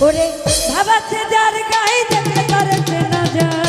করে ভাবাচ্ছে যার গায়ে যেতে পারছে না যায়।